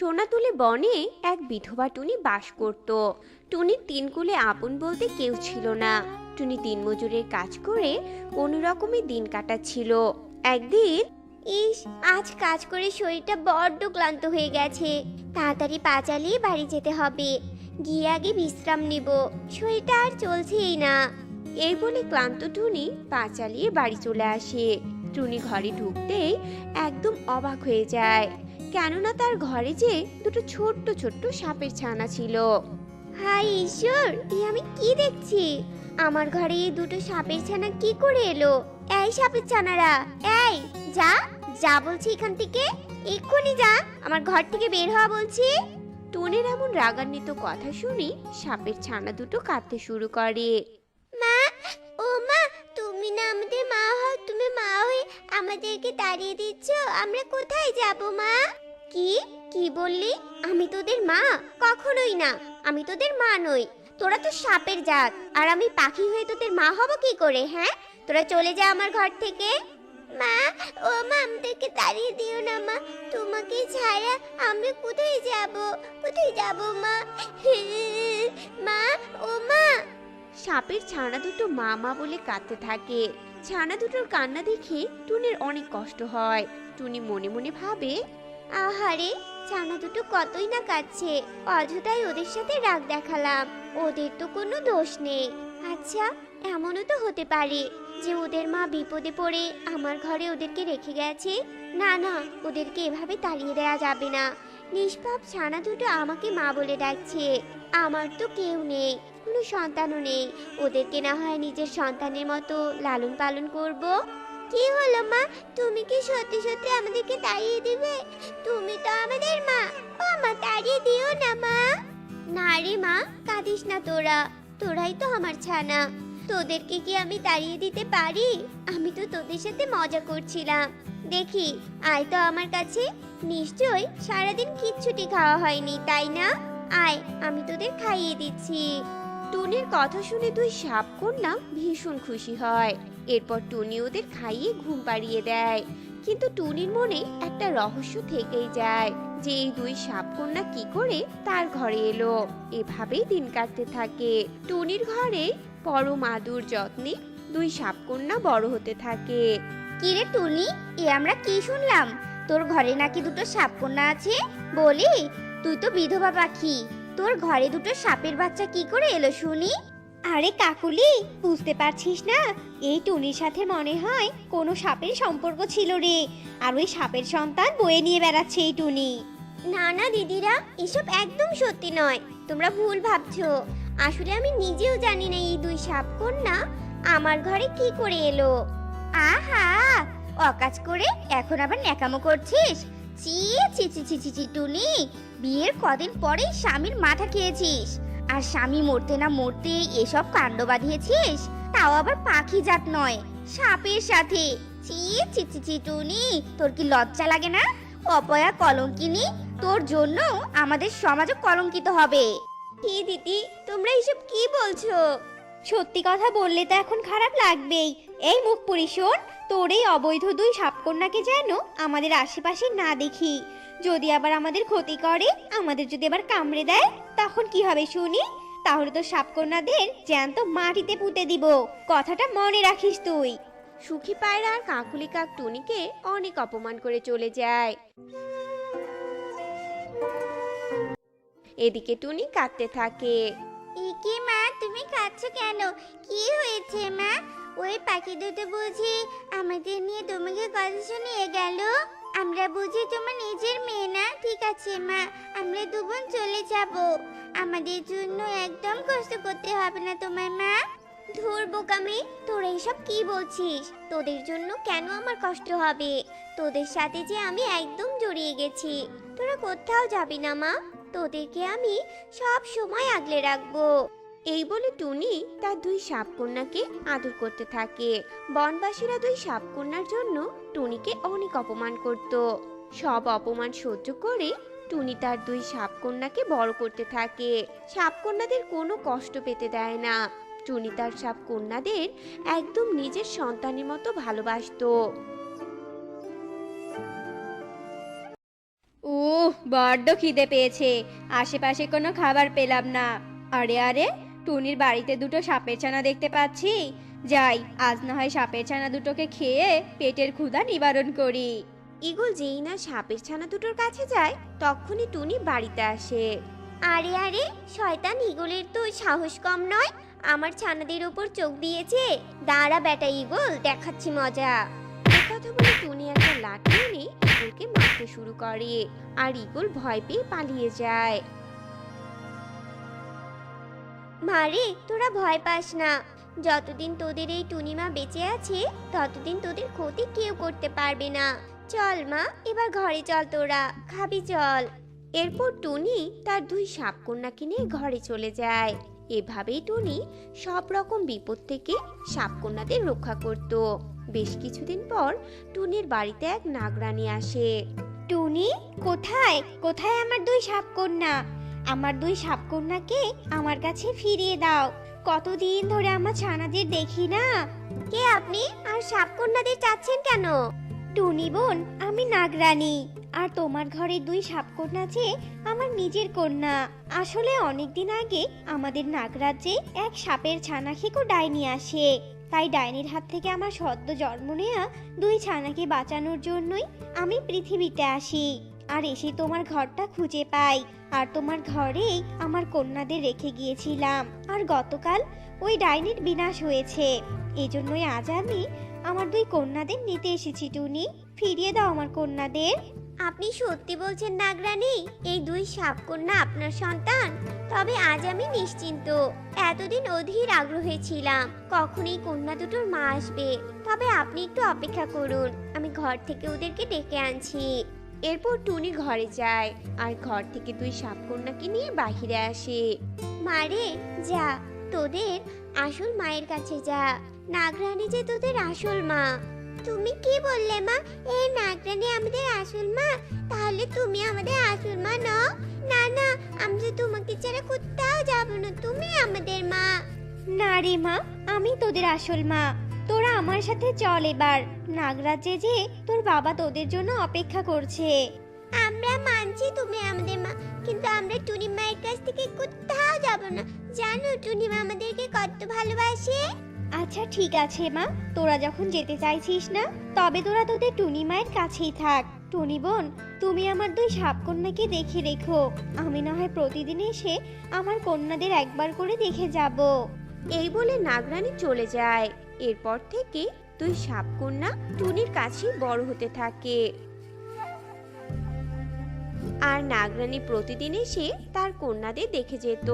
সোনাতুলে বনে এক বিধবা টুনি বাস করত। টুনির তিন কুলে আপন বলতে কেউ ছিল না। টুনি দিনমজুরের কাজ করে কোনো রকমে দিন কাটাচ্ছিল। একদিন ইস আজ কাজ করে শরীরটা বড্ড ক্লান্ত হয়ে গেছে। তাড়াতাড়ি পা চালিয়ে বাড়ি যেতে হবে। গিয়ে আগে বিশ্রাম নিব। শরীরটা আর চলছেই না। এই বলে ক্লান্ত টুনি পা চালিয়ে বাড়ি চলে আসে। টুনি ঘরে ঢুকতেই একদম অবাক হয়ে যায়। কেননা তার ঘরে যে দুটো ছোট্ট ছোট্ট সাপের ছানা ছিল। হাই ঈশ্বর এ আমি কি দেখছি? আমার ঘরে এই দুটো সাপের ছানা কি করে এলো? এই সাপের ছানারা এই যা যা বলছি এখান থেকে এক্ষুনি যা আমার ঘর থেকে বের হওয়া বলছি। টুনির এমন রাগান্বিত কথা শুনি সাপের ছানা দুটো কাঁদতে শুরু করে। আমাদেরকে তাড়িয়ে দিচ্ছ? আমরা কোথায় যাব, মা? কি? কি বললি? আমি তোদের মা? কখনোই না। আমি তোদের মা নই। তোরা তো সাপের জাত। আর আমি পাখি হয়ে তোদের মা হব কি করে হ্যাঁ? তোরা চলে যা আমার ঘর থেকে। মা, ও মা, আমাদেরকে তাড়িয়ে দিও না, মা। তোমাকে ছাড়া আমরা কোথায় যাব? কোথায় যাব, মা? মা, ও মা! সাপের ছানা দুটো মা মা বলে কাঁদতে থাকে। ছানা দুটোর কান্না দেখে টুনির অনেক কষ্ট হয়। টুনি মনে মনে ভাবে, আহারে, ছানা দুটো কতই না কাচ্ছে অযথাই ওদের সাথে রাগ দেখালাম। ওদের তো কোনো দোষ নেই। আচ্ছা এমনও তো হতে পারে যে ওদের মা বিপদে পড়ে আমার ঘরে ওদেরকে রেখে গেছে। না না, ওদেরকে এভাবে তাড়িয়ে দেওয়া যাবে না। নিষ্পাপ ছানা দুটো আমাকে মা বলে ডাকছে। আমার তো কেউ নেই। কোনো সন্তানও নেই। ওদেরকে না হয় নিজের সন্তানের মতো লালন পালন করব। কি হলো মা? তুমি কি সত্যি সত্যি আমাদেরকে তাড়িয়ে দিবে? তুমি তো আমাদের মা। ও মা, তাড়িয়ে দিও না মা। না রে মা, কাঁদিস না তোরা। তোরাই তো আমার ছানা। তোদেরকে কি আমি তাড়িয়ে দিতে পারি? আমি তো তোদের সাথে মজা করছিলাম। দেখি, আয় তো আমার কাছে। নিশ্চয় সারাদিন কিচ্ছুটি খাওয়া হয়নি, তাই না? আয়, আমি তোদের খাইয়ে দিচ্ছি। টুনির কথা শুনে দুই সাপ কন্যা ভীষণ খুশি হয়। এরপর টুনি ওদের খাইয়ে ঘুম পাড়িয়ে দেয়। কিন্তু টুনির মনে একটা রহস্য থেকেই যায় যে এই দুই সাপ কন্যা কি করে তার ঘরে এলো। এভাবেই দিন কাটতে থাকে। টুনির ঘরে পরম আদুর যত্নে দুই সাপ কন্যা বড় হতে থাকে। কিরে টুনি, এ আমরা কি শুনলাম? তোর ঘরে নাকি দুটো সাপকন্যা আছে? বলি, তুই তো বিধবা পাখি। তোর ঘরে দুটো সাপের বাচ্চা কি করে এলো শুনি? আরে কাকুলি বুঝতে পারছিস না? এই টুনির সাথে মনে হয় কোনো সাপের সম্পর্ক ছিল রে। আর ওই সাপের সন্তান বয়ে নিয়ে বেড়াচ্ছে এই টুনি। না না দিদিরা এসব একদম সত্যি নয়। তোমরা ভুল ভাবছ। আসলে আমি নিজেও জানি না এই দুই সাপকন্যা আমার ঘরে কি করে এলো। আহা! অকাজ করে এখন আবার ন্যাকামো করছিস? চি ছি ছি ছি ছি ছি টুনি বিয়ের কদিন পরেই স্বামীর মাথা খেয়েছিস। আর স্বামী মরতে না মরতে এসব কাণ্ড বাঁধিয়েছিস তাও আবার পাখি জাত নয় সাপের সাথে। চি ছি ছি ছি টুনি তোর কি লজ্জা লাগে না? অপয়া কলঙ্কিনী তোর জন্য আমাদের সমাজও কলঙ্কিত হবে। কি দিদি তোমরা এসব কি বলছো? সত্যি কথা বললে তো এখন খারাপ লাগবেই। এই মুখ পরিশোন তোর এই অবৈধ দুই সাপকন্যাকে যেন আমাদের আশেপাশে না দেখি। যদি আবার আমাদের ক্ষতি করে আমাদের যদি আবার কামড়ে দেয় তখন কি হবে শুনি? তাহলে তো সাপকন্যাদের জ্যান্ত মাটিতে পুঁতে দিব। কথাটা মনে রাখিস তুই। সুখী পায়রা আর কাকুলি কাক টুনিকে অনেক অপমান করে চলে যায়। এদিকে টুনি কাঁদতে থাকে। ইকি মা তুমি কাঁদছো কেন? কি হয়েছে মা? ওই পাখি দুটো বুঝি আমাদের নিয়ে তোমাকে কথা শুনিয়ে গেল। আমরা বুঝি তোমার নিজের মেয়ে না, ঠিক আছে মা? আমরা দুবোন চলে যাব। আমাদের জন্য একদম কষ্ট করতে হবে না তোমার মা। ধুর বোকামে তোরা এসব কি বলছিস? তোদের জন্য কেন আমার কষ্ট হবে? তোদের সাথে যে আমি একদম জড়িয়ে গেছি। তোরা কোথাও যাবি না মা? তোদেরকে আমি সব সময় আগলে রাখব। এই বলে টুনি তার দুই সাপকন্যাকে আদর করতে থাকে। বনবাসীরা দুই সাপকন্যার জন্য টুনিকে অনেক অপমান করত। সব অপমান সহ্য করে টুনি তার দুই সাপকন্যাকে বড় করতে থাকে। সাপকন্যাদের কোনো কষ্ট পেতে দেয় না। টুনি তার সাপ সাপকন্যাদের একদম নিজের সন্তানের মতো ভালোবাসতো। উহ, বড্ড খিদে পেয়েছে। আশেপাশে কোনো খাবার পেলাম না। আরে আরে টুনির বাড়িতে দুটো সাপের ছানা দেখতে পাচ্ছি। যাই, আজ না হয় সাপের ছানা দুটোকে খেয়ে পেটের ক্ষুধা নিবারণ করি। ইগল যেই না সাপের ছানা দুটোর কাছে যায়, তখনই টুনি বাড়িতে আসে। আরে আরে, শয়তান ইগলের তো সাহস কম নয়। আমার ছানাদের উপর চোখ দিয়েছে। দাঁড়া বেটা ইগল, দেখাচ্ছি মজা। কথা বলে টুনি একটা লাঠি নিয়ে ইগলকে মারতে শুরু করে। আর ইগল ভয় পেয়ে পালিয়ে যায়। মারে তোরা ভয় পাস না। যতদিন তোদের এই টুনিমা বেঁচে আছে, ততদিন তোদের ক্ষতি কেউ করতে পারবে না। চল মা, এবার ঘরে চল তোরা। খাবি চল। এরপর টুনি তার দুই সাপকন্যাকে নিয়ে ঘরে চলে যায়। এভাবেই টুনি সব রকম বিপদ থেকে সাপকন্যাদের রক্ষা করত। বেশ কিছুদিন পর টুনির বাড়িতে এক নাগরানী আসে। টুনি, কোথায়? কোথায় আমার দুই সাপকন্যা? আমার দুই সাপকন্যাকে আমার কাছে ফিরিয়ে দাও। কতদিন ধরে আমার ছানাদের দেখি না। কে আপনি? আর সাপকন্যাদের চাচ্ছেন কেন? টুনি বোন, আমি নাগরানী। আর তোমার ঘরে দুই সাপকন্যা যে আমার নিজের কন্যা। আসলে অনেক দিন আগে আমাদের নাগরাজ্যে এক সাপের ছানা খেকো ডাইনি আসে। তাই ডাইনির হাত থেকে আমার সদ্য জন্ম নেয়া দুই ছানাকে বাঁচানোর জন্যই আমি পৃথিবীতে আসি। আর এসে তোমার ঘরটা খুঁজে পাই। আর তোমার ঘরেই আমার কন্যাদের রেখে গিয়েছিলাম। আর গতকাল ওই ডাইনির বিনাশ হয়েছে। এজন্যই আজ আমি আমার দুই কন্যাদের নিতে এসেছি, টুনি। ফিরিয়ে দাও আমার কন্যাদের। আপনি সত্যি বলছেন নাগরানী, এই দুই সাপকন্যা আপনার সন্তান? তবে আজ আমি নিশ্চিন্ত। এতদিন অধীর আগ্রহে ছিলাম কখন এই কন্যা দুটোর মা আসবে। তবে আপনি একটু অপেক্ষা করুন, আমি ঘর থেকে ওদেরকে ডেকে আনছি। এরপর টুনি ঘরে যায় আর ঘর থেকে দুই সাপকন্যাকে নিয়ে বাহিরে আসে। মারে যা তোদের আসল মায়ের কাছে যা। নাগরানী যে তোদের আসল মা। তুমি কি বললে মা? এই নাগরানী আমাদের আসল মা? তাহলে তুমি আমাদের আসল মা নও? না না আমরা তোমাকে ছাড়া কোথাও যাব না। তুমি আমাদের মা। না রে মা আমি তোদের আসল মা। তোরা আমার সাথে চল এবার। নাগরাজ্যে যে তোর বাবা তোদের জন্য অপেক্ষা করছে। আমরা মানছি তুমি আমাদের মা কিন্তু আমরা টুনি মায়ের কাছ থেকে কোথাও যাব না। জানো টুনি মা আমাদেরকে কত ভালোবাসে? আচ্ছা ঠিক আছে মা তোরা যখন যেতে চাইছিস না তবে তোরা তোদের টুনি মায়ের কাছেই থাক। টুনি বোন তুমি আমার দুই সাপকন্যাকে দেখে রেখো। আমি না হয় প্রতিদিন এসে আমার কন্যাদের একবার করে দেখে যাব। এই বলে নাগরানী চলে যায়। এরপর থেকে দুই সাপকন্যা টুনির কাছে বড় হতে থাকে। আর নাগরানী প্রতিদিন এসে তার কন্যাদের দেখে যেত।